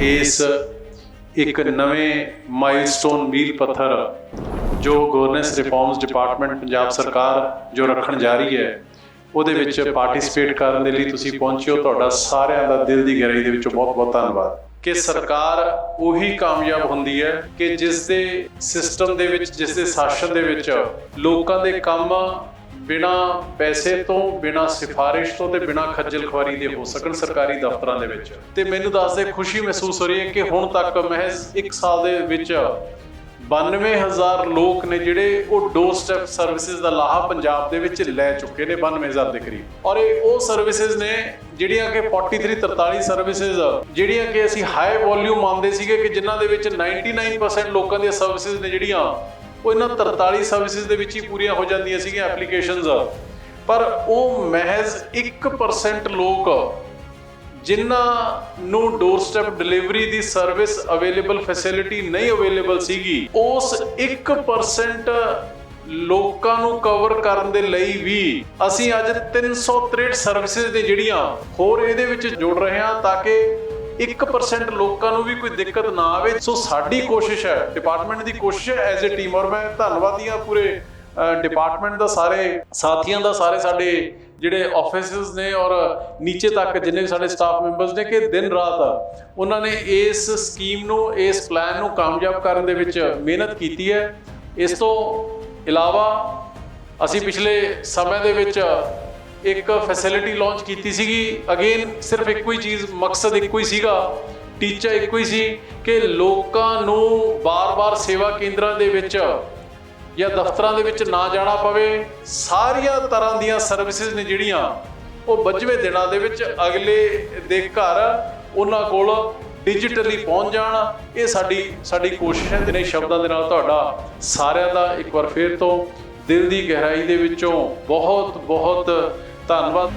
ਇਸ ਇੱਕ ਨਵੇਂ ਮਾਈਲਸਟੋਨ ਮੀਲ ਪੱਥਰ ਜੋ ਗਵਰਨੈਂਸ ਰਿਫਾਰਮਸ ਡਿਪਾਰਟਮੈਂਟ ਪੰਜਾਬ ਸਰਕਾਰ ਜੋ ਰੱਖਣ ਜਾ ਰਹੀ ਹੈ, ਉਹਦੇ ਵਿੱਚ ਪਾਰਟਿਸਿਪੇਟ ਕਰਨ ਦੇ ਲਈ ਤੁਸੀਂ ਪਹੁੰਚੇ ਹੋ। ਤੁਹਾਡਾ ਸਾਰਿਆਂ ਦਾ ਦਿਲ ਦੀ ਗਹਿਰਾਈ ਦੇ ਵਿੱਚੋਂ ਬਹੁਤ-ਬਹੁਤ ਧੰਨਵਾਦ। ਕਿ ਸਰਕਾਰ ਉਹੀ ਕਾਮਯਾਬ ਹੁੰਦੀ ਹੈ ਕਿ ਜਿਸ ਦੇ ਸਿਸਟਮ ਦੇ ਵਿੱਚ ਜਿਸ ਦੇ ਸ਼ਾਸਨ ਦੇ ਵਿੱਚ ਲੋਕਾਂ ਦੇ ਕੰਮ ਬਿਨਾ ਪੈਸੇ ਤੋਂ, ਬਿਨਾ ਸਿਫਾਰਿਸ਼ ਤੋਂ ਤੇ ਬਿਨਾ ਖੱਜਲ ਖੁਆਰੀ ਦੇ ਹੋ ਸਕਣ ਸਰਕਾਰੀ ਦਫ਼ਤਰਾਂ ਦੇ ਵਿੱਚ। ਤੇ ਮੈਨੂੰ ਦੱਸਦੇ ਖੁਸ਼ੀ ਮਹਿਸੂਸ ਹੋ ਰਹੀ ਹੈ ਕਿ ਹੁਣ ਤੱਕ ਮਹਿਜ਼ 1 ਸਾਲ ਦੇ ਵਿੱਚ 92000 ਲੋਕ ਨੇ ਜਿਹੜੇ ਉਹ ਡੋਰ ਸਟੈਪ ਸਰਵਿਸਿਜ਼ ਦਾ ਲਾਹਾ ਪੰਜਾਬ ਦੇ ਵਿੱਚ ਲੈ ਚੁੱਕੇ ਨੇ 92000 ਦੇ ਕਰੀਬ। ਔਰ ਇਹ ਉਹ ਸਰਵਿਸਿਜ਼ ਨੇ ਜਿਹੜੀਆਂ ਕਿ 43 43 ਸਰਵਿਸਿਜ਼ ਜਿਹੜੀਆਂ ਕਿ ਅਸੀਂ ਹਾਈ ਵੋਲਿਊਮ ਮੰਨਦੇ ਸੀਗੇ ਕਿ ਜਿਨ੍ਹਾਂ ਦੇ ਵਿੱਚ 99% ਲੋਕਾਂ ਦੀਆਂ ਸਰਵਿਸਿਜ਼ ਨੇ ਜਿਹੜੀਆਂ ਉਹ ਇਹਨਾਂ 43 ਸਰਵਿਸਿਜ਼ ਦੇ ਵਿੱਚ ਹੀ ਪੂਰੀਆਂ ਹੋ ਜਾਂਦੀਆਂ ਸੀਗੀਆਂ ਐਪਲੀਕੇਸ਼ਨਸ ਪਰ ਉਹ ਮਹਿਜ਼ 1% ਲੋਕ ਜਿਨ੍ਹਾਂ ਨੂੰ ਡੋਰ ਸਟੈਪ ਡਿਲੀਵਰੀ ਦੀ ਸਰਵਿਸ ਅਵੇਲੇਬਲ ਫੈਸਿਲਿਟੀ ਨਹੀਂ ਅਵੇਲੇਬਲ ਸੀਗੀ, ਉਸ 1% ਲੋਕਾਂ ਨੂੰ ਕਵਰ ਕਰਨ ਦੇ ਲਈ ਵੀ ਅਸੀਂ ਅੱਜ 363 ਸਰਵਿਸਿਜ਼ ਦੇ ਜਿਹੜੀਆਂ ਹੋਰ ਇਹਦੇ ਵਿੱਚ ਜੋੜ ਰਹੇ ਹਾਂ ਤਾਂ ਕਿ 1% ਲੋਕਾਂ ਨੂੰ ਵੀ ਕੋਈ ਦਿੱਕਤ ਨਾ ਆਵੇ। ਸੋ ਸਾਡੀ ਕੋਸ਼ਿਸ਼ ਹੈ ਡਿਪਾਰਟਮੈਂਟ ਦੀ ਕੋਸ਼ਿਸ਼ ਹੈ ਐਜ਼ ਅ ਟੀਮ ਔਰ ਮੈਂ ਧੰਨਵਾਦੀ ਹਾਂ ਪੂਰੇ ਡਿਪਾਰਟਮੈਂਟ ਦਾ ਸਾਰੇ ਸਾਥੀਆਂ ਦਾ, ਸਾਰੇ ਸਾਡੇ ਜਿਹੜੇ ਆਫਿਸਸ ਨੇ ਔਰ ਨੀਚੇ ਤੱਕ ਜਿੰਨੇ ਵੀ ਸਾਡੇ ਸਟਾਫ ਮੈਂਬਰਸ ਨੇ ਕਿ ਦਿਨ ਰਾਤ ਉਹਨਾਂ ਨੇ ਇਸ ਸਕੀਮ ਨੂੰ, ਇਸ ਪਲਾਨ ਨੂੰ ਕਾਮਯਾਬ ਕਰਨ ਦੇ ਵਿੱਚ ਮਿਹਨਤ ਕੀਤੀ ਹੈ। ਇਸ ਤੋਂ ਇਲਾਵਾ ਅਸੀਂ ਪਿਛਲੇ ਸਮੇਂ ਦੇ ਵਿੱਚ ਇੱਕ ਫੈਸਿਲਿਟੀ ਲਾਂਚ ਕੀਤੀ ਸੀਗੀ। ਅਗੇਨ ਸਿਰਫ ਇੱਕੋ ਹੀ ਚੀਜ਼, ਮਕਸਦ ਇੱਕੋ ਹੀ ਸੀਗਾ ਟੀਚਾ ਇੱਕੋ ਹੀ ਸੀ ਕਿ ਲੋਕਾਂ ਨੂੰ ਬਾਰ-ਬਾਰ ਸੇਵਾ ਕੇਂਦਰਾਂ ਦੇ ਵਿੱਚ ਜਾਂ ਦਫ਼ਤਰਾਂ ਦੇ ਵਿੱਚ ਨਾ ਜਾਣਾ ਪਵੇ। ਸਾਰੀਆਂ ਤਰ੍ਹਾਂ ਦੀਆਂ ਸਰਵਿਸਿਜ਼ ਨੇ ਜਿਹੜੀਆਂ, ਉਹ ਵੱਜਵੇਂ ਦਿਨਾਂ ਦੇ ਵਿੱਚ ਅਗਲੇ ਦੇ ਘਰ ਉਹਨਾਂ ਕੋਲ ਡਿਜੀਟਲੀ ਪਹੁੰਚ ਜਾਣ। ਇਹ ਸਾਡੀ ਸਾਡੀ ਕੋਸ਼ਿਸ਼ ਹੈ ਤੇ ਸ਼ਬਦਾਂ ਦੇ ਨਾਲ ਤੁਹਾਡਾ ਸਾਰਿਆਂ ਦਾ ਇੱਕ ਵਾਰ ਫੇਰ ਤੋਂ ਦਿਲ ਦੀ ਗਹਿਰਾਈ ਦੇ ਵਿੱਚੋਂ ਬਹੁਤ ਬਹੁਤ ਧੰਨਵਾਦ।